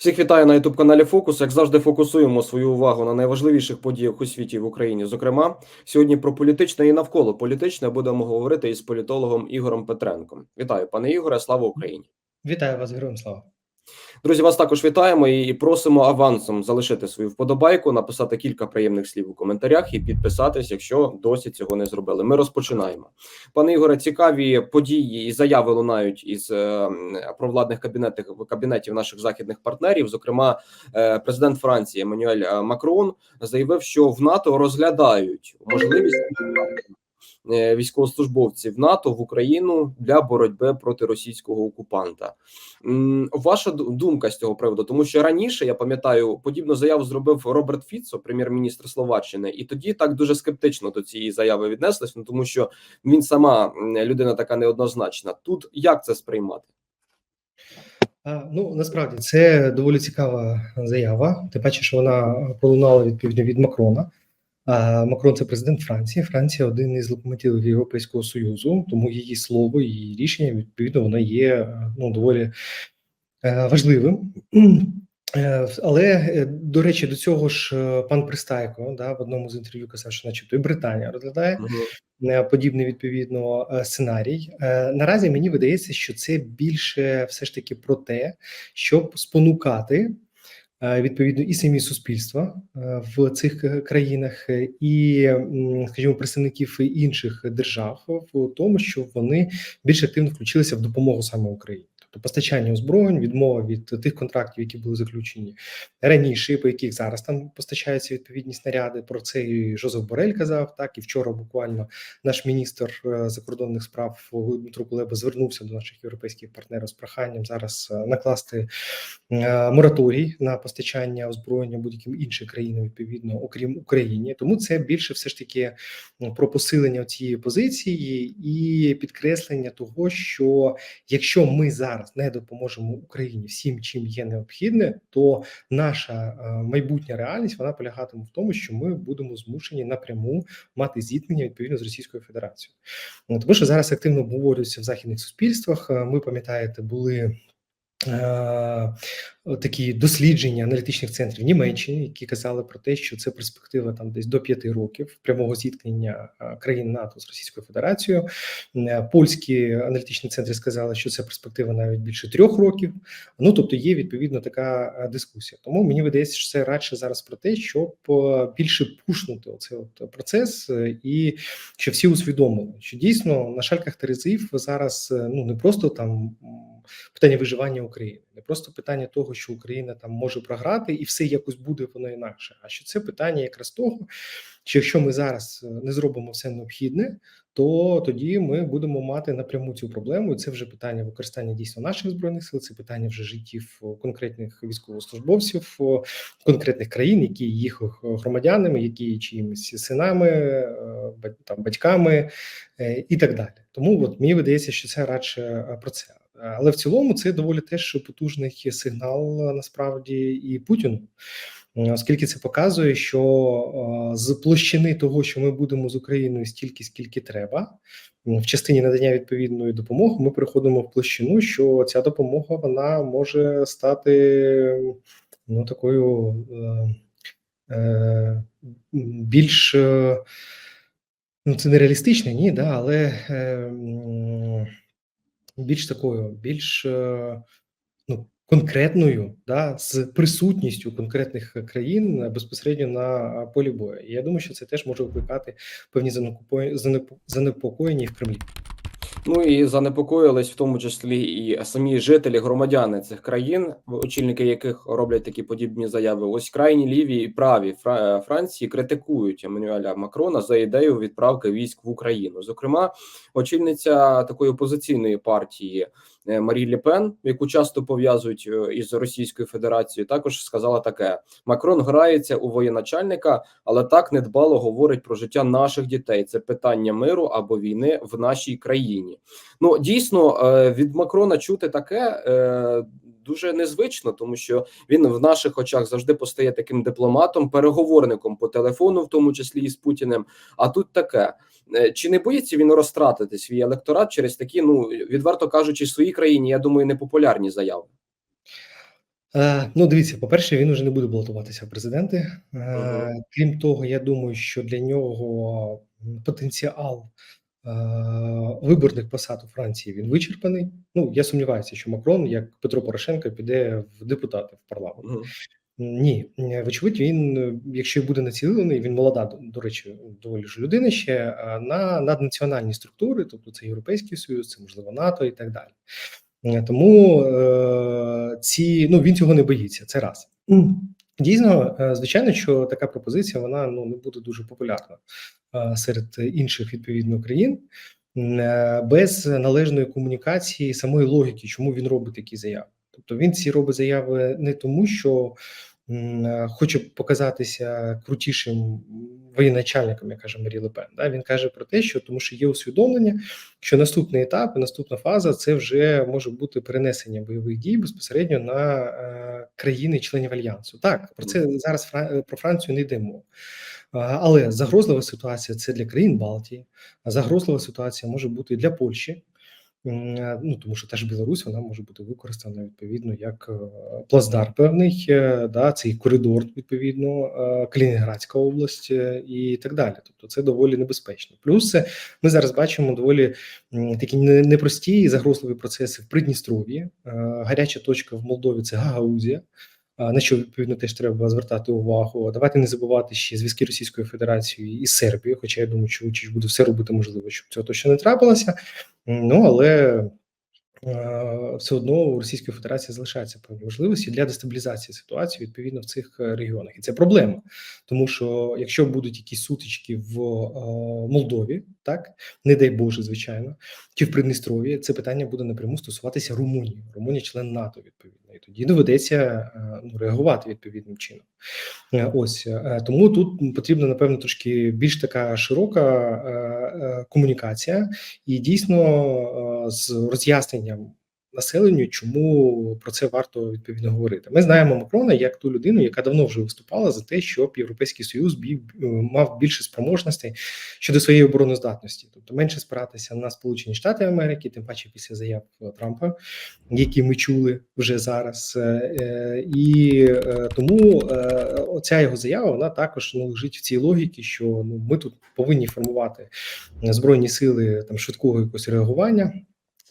Всіх вітаю на youtube каналі Фокус. Як завжди, фокусуємо свою увагу на найважливіших подіях у світі в Україні. Зокрема, сьогодні про політичне і навколо політичне будемо говорити із політологом Ігорем Петренком. Вітаю, пане Ігоре. Слава Україні! Вітаю вас, героям слава. Друзі, вас також вітаємо і просимо авансом залишити свою вподобайку, написати кілька приємних слів у коментарях і підписатись, якщо досі цього не зробили. Ми розпочинаємо. Пане Ігоре, цікаві події і заяви лунають із е, провладних кабінетів кабінетів наших західних партнерів. Зокрема, е, президент Франції Еммануель е, Макрон заявив, що в НАТО розглядають можливість військовослужбовців НАТО в Україну для боротьби проти російського окупанта. Ваша думка з цього приводу, тому що раніше я пам'ятаю, подібну заяву зробив Роберт Фіцо, прем'єр-міністр Словаччини, і тоді так дуже скептично до цієї заяви віднеслись, ну тому що він сама людина така неоднозначна. Тут як це сприймати? А, ну насправді це доволі цікава заява. Ти бачиш, що вона пролунала відповідно від Макрона. А Макрон це президент Франції. Франція один із локомотивів Європейського союзу, тому її слово, її рішення відповідно воно є е, ну доволі е, важливим. Е, Але до речі, до цього ж пан Пристайко да, в одному з інтерв'ю казав, що начебто і Британія розглядає е, подібний відповідно сценарій. Наразі мені видається, що це більше все ж таки про те, щоб спонукати. Е, Відповідно, і самі суспільства е, в цих країнах, е, і, скажімо, представників інших держав в тому, що вони більш активно включилися в допомогу саме Україні. Тобто постачання озброєнь, відмова від тих контрактів, які були заключені раніше, по яких зараз там постачаються відповідні снаряди. Про це і Жозеф Борель казав. Так і вчора буквально наш міністр е, закордонних справ Дмитро Кулеба звернувся до наших європейських партнерів з проханням зараз е, накласти е, мораторій на постачання озброєння будь-яким іншим країнам, відповідно, окрім України. Тому це більше все ж таки про посилення цієї позиції і підкреслення того, що якщо ми зараз не допоможемо Україні всім, чим є необхідне, то наша е, майбутня реальність вона полягатиме в тому, що ми будемо змушені напряму мати зіткнення відповідно з Російською Федерацією. Тому що зараз активно обговорюється в західних суспільствах. Е, Ми пам'ятаєте, були. Е, Такі дослідження аналітичних центрів Німеччини, які казали про те, що це перспектива там десь до п'яти років прямого зіткнення е, країн НАТО з Російською Федерацією. Е, Польські аналітичні центри сказали, що це перспектива навіть більше трьох років. Ну тобто є відповідно така дискусія. Тому мені видається, що це радше зараз про те, щоб більше пушнути оцей от процес, і щоб всі усвідомили, що дійсно на шальках терезів зараз ну не просто там питання виживання України, не просто питання того, що Україна там може програти, і все якось буде воно інакше. А що це питання якраз того, що якщо ми зараз е, не зробимо все необхідне, то тоді ми будемо мати напряму цю проблему. Це вже питання використання дійсно наших збройних сил, це питання вже життів конкретних військовослужбовців конкретних країн, які їх громадянами, які є чиїмись синами, е, там батьками е, і так далі. Тому от мені видається, що це радше е, про це. Але в цілому це доволі теж потужний сигнал насправді і Путіну. Е, Оскільки це показує, що е, з площини того, що ми будемо з Україною стільки, скільки треба, в частині надання відповідної допомоги, ми переходимо в площину, що ця допомога вона може стати ну такою е, е, більш е, ну це не реалістично, ні, да, але е, більш такою, більш е, ну, конкретною, да, з присутністю конкретних країн безпосередньо на е, полі бою. І я думаю, що це теж може викликати певні занепокоєння в Кремлі. Ну і занепокоїлись в тому числі і самі жителі, громадяни цих країн, очільники яких роблять такі подібні заяви. Ось крайні ліві і праві Фра- Франції критикують Еммануеля Макрона за ідею відправки військ в Україну. Зокрема, очільниця такої опозиційної партії е, Марі Лепен, яку часто пов'язують е, із Російською Федерацією, також сказала таке: Макрон грається у воєначальника, але так недбало говорить про життя наших дітей. Це питання миру або війни в нашій країні. Ну дійсно е, від Макрона чути таке е, дуже незвично, тому що він в наших очах завжди постає таким дипломатом, переговорником по телефону, в тому числі і з Путіним. А тут таке. Е, Чи не боїться він розтратити свій електорат через такі, ну відверто кажучи, в своїй країні, я думаю, непопулярні заяви? Е, ну, дивіться, по-перше, він уже не буде балотуватися в президенти. Е, крім того, я думаю, що для нього потенціал виборних посад у Франції він вичерпаний. Ну, я сумніваюся, що Макрон, як Петро Порошенко, піде в депутати в парламент. Ні, вочевидь, він, е, якщо буде націлений, він молода, до- речі, доволі ж людина ще е, на наднаціональні структури, тобто це Європейський Союз, це можливо НАТО і так далі. Е, Тому е, ці ну він цього не боїться. Це раз. Дійсно, е, звичайно, що така пропозиція вона ну не буде дуже популярна е, серед інших відповідно країн. Е, Без належної комунікації, самої логіки, чому він робить такі заяви. Тобто він ці робить заяви не тому, що е, хоче показатися крутішим воєначальником, як каже Марі Лепен. Да? Він каже про те, що тому що є усвідомлення, що наступний етап наступна фаза це вже може бути перенесення бойових дій безпосередньо на е, країни-членів альянсу. Так про це зараз Фра- про Францію не йде мова. Але загрозлива ситуація це для країн Балтії, загрозлива ситуація може бути і для Польщі. Е, Ну тому що теж Білорусь вона може бути використана відповідно як е, плацдарм певний, е, да, цей коридор, відповідно, Калінінградська область і так далі. Тобто це доволі небезпечно. Плюс ми зараз бачимо доволі такі не- непрості і загрозливі процеси в Придністров'ї. Гаряча точка в Молдові це Гагаузія. На що відповідно теж треба звертати увагу. Давайте не забувати ще зв'язки Російської Федерації і Сербії. Хоча я думаю, що Вучич буде все робити можливо, щоб цього точно не трапилося. Ну але все одно у Російської Федерації залишаються певні можливості для дестабілізації ситуації відповідно в цих е, регіонах, і це проблема, тому що якщо будуть якісь сутички в е, Молдові, так не дай Боже, звичайно, чи в Придністров'ї, це питання буде напряму стосуватися Румунії. Румунія член НАТО, відповідно, і тоді доведеться е, реагувати відповідним чином. Е, Ось е, тому тут потрібна напевно трошки більш така широка е, комунікація, і дійсно з роз'ясненням населенню, чому про це варто відповідно говорити. Ми знаємо Макрона як ту людину, яка давно вже виступала за те, щоб Європейський Союз бі- е, мав більше спроможностей щодо своєї обороноздатності, тобто менше спиратися на Сполучені Штати Америки, тим паче після заяв Трампа, які ми чули вже зараз, Е, е, і тому оця його заява вона також ну, лежить в цій логіці, що ну ми тут повинні формувати збройні сили там швидкого якогось реагування.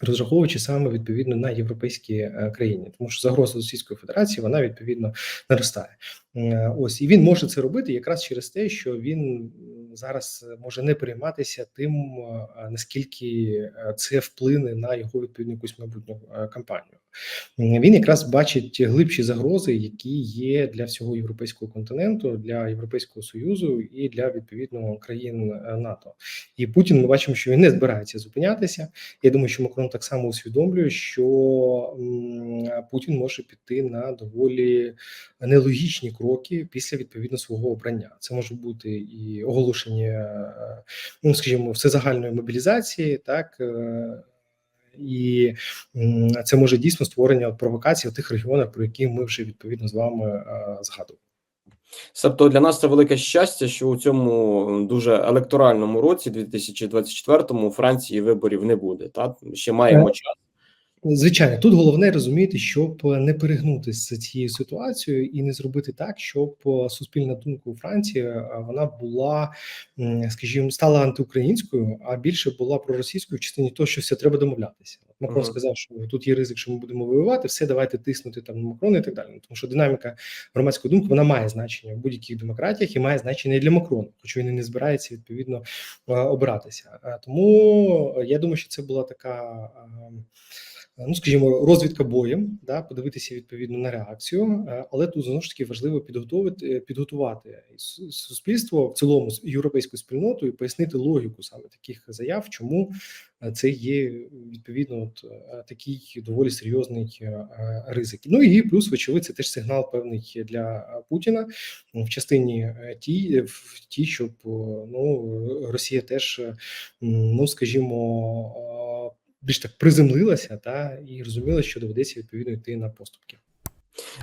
Розраховуючи саме відповідно на європейські е, країни, тому що загроза Російської Федерації вона відповідно наростає. Е, Ось і він може це робити якраз через те, що він зараз може не перейматися тим, е, наскільки це вплине на його відповідну якусь майбутню кампанію. М, Він якраз бачить глибші загрози, які є для всього європейського континенту, для європейського союзу і для відповідно країн е, НАТО. І Путін ми бачимо, що він не збирається зупинятися. Я думаю, що Макрон так само усвідомлює, що Путін може піти на доволі нелогічні кроки після відповідно свого обрання. Це може бути і оголошення, е, ну скажімо, всезагальної мобілізації, так. І це може дійсно створення провокацій в тих регіонах, про які ми вже відповідно з вами е, згадували. Себто для нас це велике щастя, що у цьому дуже електоральному році, 2024-му, у Франції виборів не буде. Та ще маємо час. Звичайно, тут головне розуміти, щоб не перегнути з цією ситуацією і не зробити так, щоб е, суспільна думка у Франції е, вона була, скажімо, стала антиукраїнською, а більше була проросійською в частині того, що все треба домовлятися. Макрон Мгм. сказав, що тут є ризик, що ми будемо воювати, все давайте тиснути там на Макрона і так далі. Ну, Тому що динаміка громадської думки вона має значення в будь-яких демократіях і має значення і для Макрона, хоч він і не збирається відповідно е, обиратися. Тому я думаю, що це була така. Е, ну скажімо, розвідка боєм, да, подивитися відповідно на реакцію, е, але тут знову ж таки важливо підготувати підготувати суспільство в цілому з європейською спільнотою, пояснити логіку саме таких заяв, чому е, це є відповідно от, е, такий доволі серйозний е, е, ризик. Ну і плюс, вочевидь, це теж сигнал певний для е, Путіна в частині е, ті, в ті, щоб е, ну Росія теж, е, ну скажімо. Більш так приземлилася та і розуміла, що доведеться відповідно йти на поступки.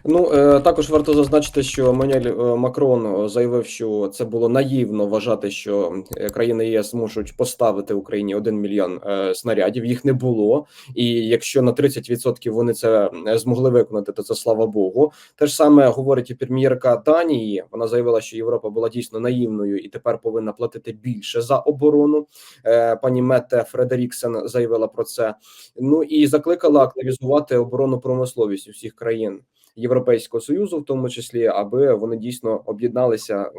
Ну е, також варто зазначити, що Еммануель е, Макрон заявив, що це було наївно вважати, що е, країни єС можуть поставити Україні 1 мільйон е, снарядів. Їх не було, і якщо на 30% вони це е, змогли виконати, то це слава Богу. Те ж саме говорить і прем'єрка Данії. Вона заявила, що Європа була дійсно наївною і тепер повинна платити більше за оборону. Е, Пані Мете Фредеріксен заявила про це. Ну і закликала активізувати оборонну промисловість усіх країн. Європейського союзу, в тому числі, аби вони дійсно об'єдналися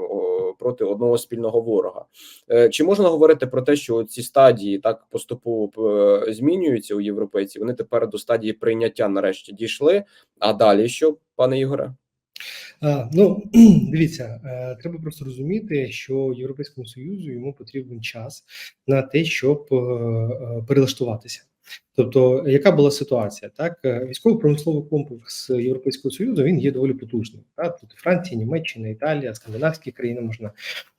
проти одного спільного ворога. Е, Чи можна говорити про те, що ці стадії так поступово е, змінюються у європейців? Вони тепер до стадії прийняття нарешті дійшли. А далі що, пане Ігоре? А, ну дивіться, е, треба просто розуміти, що Європейському Союзу йому потрібен час на те, щоб е, е, перелаштуватися. Тобто, яка була ситуація? Так, Е, військово-промисловий комплекс Європейського союзу він є доволі потужним. Так, тут Франція, Німеччина, Італія, скандинавські країни можна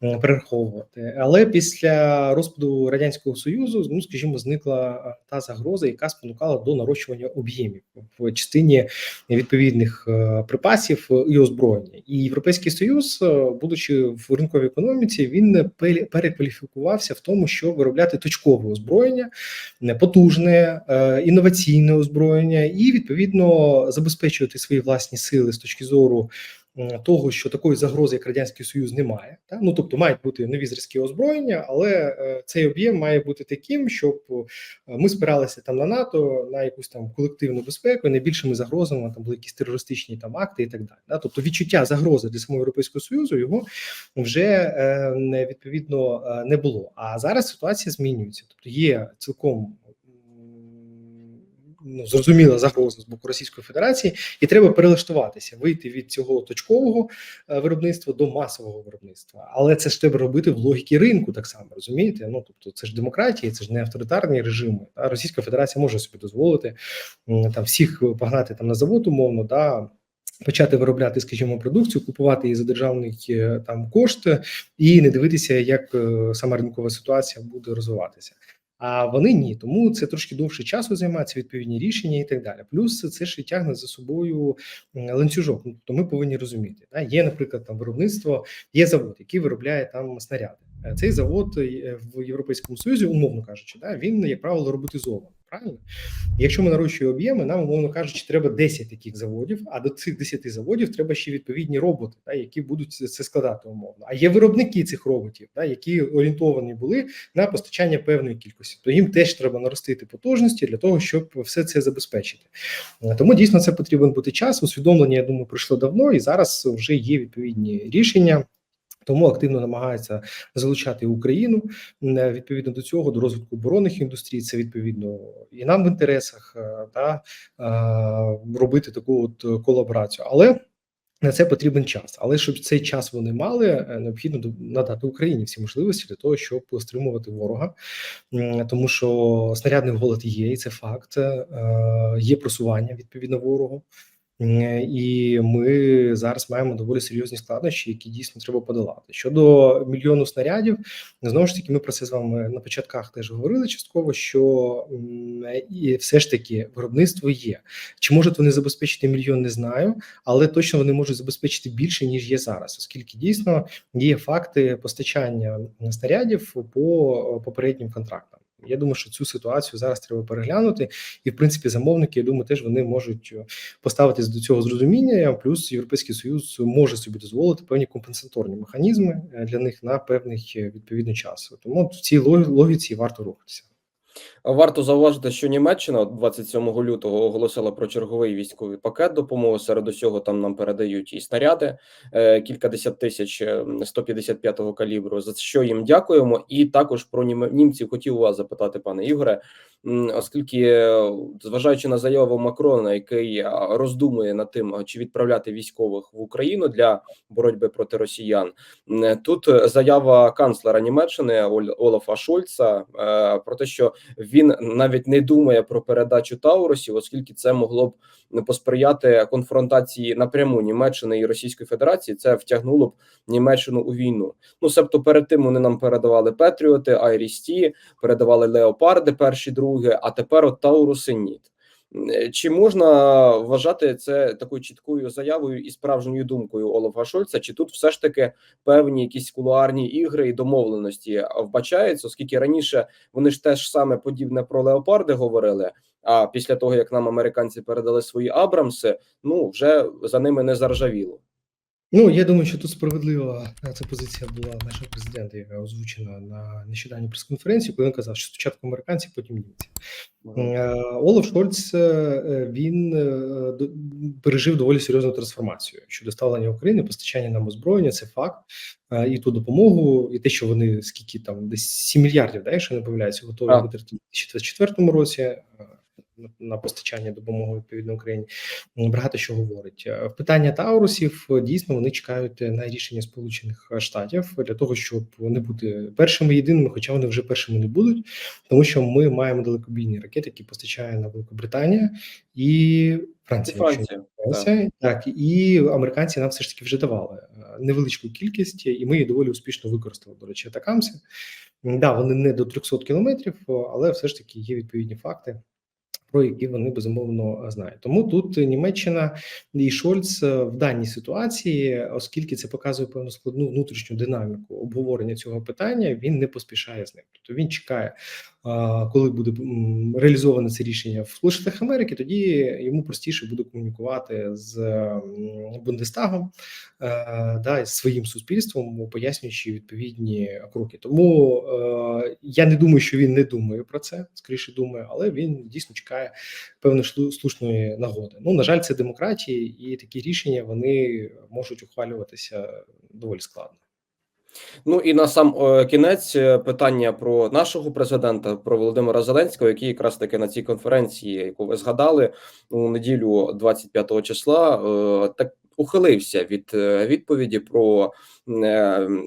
е, перераховувати. Але після розпаду радянського союзу, ну скажімо, зникла е, та загроза, яка спонукала до нарощування об'ємів в частині відповідних припасів і озброєння. І європейський союз, будучи в ринковій економіці, він пе- перекваліфікувався в тому, щоб виробляти точкове озброєння, не потужне, інноваційне озброєння, і відповідно забезпечувати свої власні сили з точки зору. Того, що такої загрози, як радянський союз, немає, та ну тобто мають бути нові зразки озброєння, але е, цей об'єм має бути таким, щоб е, ми спиралися там на НАТО, на якусь там колективну безпеку, найбільшими загрозами там були якісь терористичні там акти і так далі. Да? Тобто відчуття загрози для самого європейського союзу його вже е, відповідно е, не було. А зараз ситуація змінюється. Тобто є цілком ну, зрозуміла загроза з боку Російської Федерації, і треба перелаштуватися, вийти від цього точкового е, виробництва до масового виробництва. Але це ж треба робити в логіці ринку, так само розумієте? Ну тобто, це ж демократія, це ж не авторитарні режими. Та Російська Федерація може собі дозволити там всіх погнати там на завод, умовно, да. Почати виробляти, скажімо, продукцію, купувати її за державний е, там кошт і не дивитися, як е, сама ринкова ситуація буде розвиватися. А вони ні, тому це трошки довше часу займається відповідні рішення і так далі. Плюс це ще тягне за собою ланцюжок. Ну, тобто ми повинні розуміти, да? є, наприклад, там виробництво, є завод, який виробляє там снаряди. Е, Цей завод е, в Європейському Союзі, умовно кажучи, да, він як правило роботизований. Правильно, якщо ми нарощуємо об'єми, нам умовно кажучи, треба 10 таких заводів. А до цих 10 заводів треба ще відповідні роботи, да, які будуть це складати умовно. А є виробники цих роботів, да, які орієнтовані були на постачання певної кількості. То їм теж треба наростити потужності для того, щоб все це забезпечити. Е, Тому дійсно це потрібен бути час. Усвідомлення, я думаю, пройшло давно, і зараз вже є відповідні рішення. Тому активно намагаються залучати Україну Е, відповідно до цього, до розвитку оборонних індустрій. Це відповідно і нам в інтересах е, та е, робити таку от колаборацію. Але на це потрібен час. Але щоб цей час вони мали, необхідно надати Україні всі можливості для того, щоб стримувати ворога, тому що снарядний голод є, і це факт. Є просування відповідно ворогу. М, І ми зараз маємо доволі серйозні складнощі, які дійсно треба подолати. Щодо мільйону снарядів, знову ж таки, ми про це з вами на початках теж говорили частково. Що і все ж таки виробництво є. Чи можуть вони забезпечити мільйон, не знаю, але точно вони можуть забезпечити більше ніж є зараз, оскільки дійсно є факти постачання снарядів по попереднім контрактам. Я думаю, що цю ситуацію зараз треба переглянути, і в принципі замовники, я думаю, теж вони можуть е, поставитись до цього з розумінням. Плюс європейський союз може собі дозволити певні компенсаторні механізми е, для них на певний е, відповідний час. Тому в цій логіці варто рухатися. Варто зауважити, що Німеччина 27 лютого оголосила про черговий військовий пакет допомоги. Серед усього там нам передають і снаряди, е, кількадесят тисяч е, 155-го калібру. За що їм дякуємо. І також про нім- німців хотів вас запитати, пане Ігоре, оскільки, е, зважаючи на заяву Макрона, який е, роздумує над тим, чи відправляти військових в Україну для боротьби проти росіян, тут е, заява канцлера Німеччини Оль- Олафа Шольца е, про те, що він навіть не думає про передачу Таурусів, оскільки це могло б посприяти конфронтації напряму Німеччини і Російської Федерації. Це втягнуло б Німеччину у війну. Ну себто, перед тим вони нам передавали Петріоти, Айрісті, передавали Леопарди, перші, другі, а тепер от Тауруси ні. Е, Чи можна вважати це такою чіткою заявою і справжньою думкою Олафа Шольца? Чи тут все ж таки певні якісь кулуарні ігри і домовленості вбачаються, оскільки раніше вони ж теж саме подібне про леопарди говорили. А після того як нам американці передали свої Абрамси, ну вже за ними не заржавіло. Ну, я думаю, що тут справедлива е, ця позиція була нашого президента, яка озвучена на нещодавній прес-конференції, коли він казав, що спочатку американці, потім німці. Е, Олаф Шольц е, він пережив доволі серйозну трансформацію щодо ставлення України, постачання нам озброєння. Це факт. І ту допомогу, і те, що вони скільки там десь 7 мільярдів, да, якщо не помиляюся, готові витратити у 2024 році. Е, на- постачання допомоги відповідно Україні багато що говорить. Е, Питання Таурусів е, дійсно вони чекають на рішення Сполучених Штатів для того, щоб не бути першими єдиними, хоча вони вже першими не будуть, тому що ми маємо далекобійні ракети, які постачає на Великобританія і Франція. Франція. Франція, так і американці нам все ж таки вже давали е, невеличку кількість, і ми її доволі успішно використали. До речі, атакамси. Да, вони не до 300 кілометрів, але все ж таки є відповідні факти. Про які вони безумовно знають, тому тут Німеччина і Шольц е, в даній ситуації, оскільки це показує певну складну внутрішню динаміку обговорення цього питання, він не поспішає з ним. Тобто він чекає, коли буде м, реалізоване це рішення в Сполучених Америки, тоді йому простіше буде комунікувати з Бундестагом е, да, з своїм суспільством, пояснюючи відповідні кроки. Тому е, я не думаю, що він не думає про це, скоріше думає, але він дійсно чекає певної слушної нагоди. Ну на жаль, це демократії, і такі рішення вони можуть ухвалюватися доволі складно. Ну і на сам е, кінець е, питання про нашого президента, про Володимира Зеленського, який якраз таки на цій конференції, яку ви згадали у неділю 25 числа, е, так ухилився від відповіді про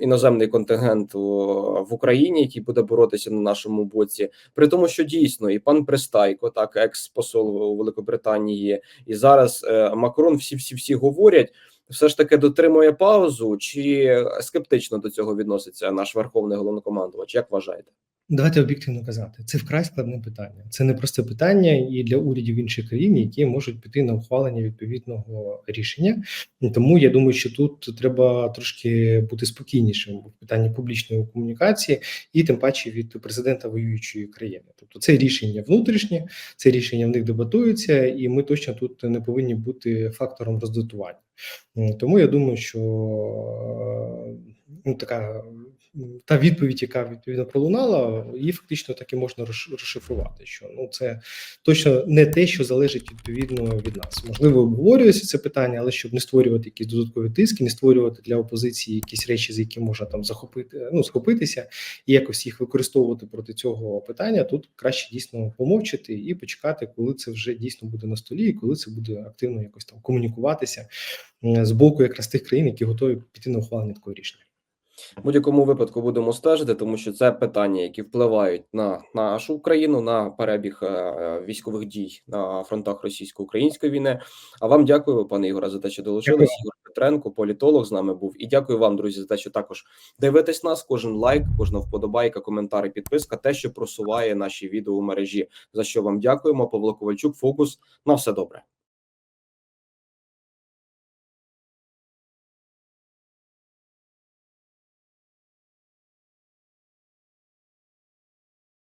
іноземний контингент в Україні, який буде боротися на нашому боці. При тому, що дійсно і пан Пристайко, так екс-посол у Великобританії, і зараз Макрон, всі всі всі говорять все ж таки дотримує паузу, чи скептично до цього відноситься наш верховний головнокомандувач? Як вважаєте? Давайте об'єктивно казати, це вкрай складне питання. Це не просте питання і для урядів інших країн, які можуть піти на ухвалення відповідного рішення. Тому я думаю, що тут треба трошки бути спокійнішим в питанні публічної комунікації, і тим паче від президента воюючої країни. Тобто, це рішення внутрішнє, це рішення в них дебатується, і ми точно тут не повинні бути фактором роздатування. Тому я думаю, що е, ну, така та відповідь, яка відповідно пролунала, її фактично так і можна розш- розшифрувати. Що ну це точно не те, що залежить відповідно від нас. Можливо, обговорюється це питання, але щоб не створювати якісь додаткові тиски, не створювати для опозиції якісь речі, з які можна там захопити, ну схопитися і якось їх використовувати проти цього питання. Тут краще дійсно помовчати і почекати, коли це вже дійсно буде на столі, і коли це буде активно якось там комунікуватися з боку якраз тих країн, які готові піти на ухвалення такого рішення. В будь-якому випадку будемо стежити, тому що це питання, які впливають на нашу країну, на перебіг е, військових дій на фронтах російсько-української війни. А вам дякую, пане Ігоре, за те, що долучились. Ігор Петренко, політолог з нами був. І дякую вам, друзі, за те, що також дивитесь нас. Кожен лайк, кожна вподобайка, коментар і підписка, те, що просуває наші відео у мережі. За що вам дякуємо. Павло Ковальчук, фокус на все добре.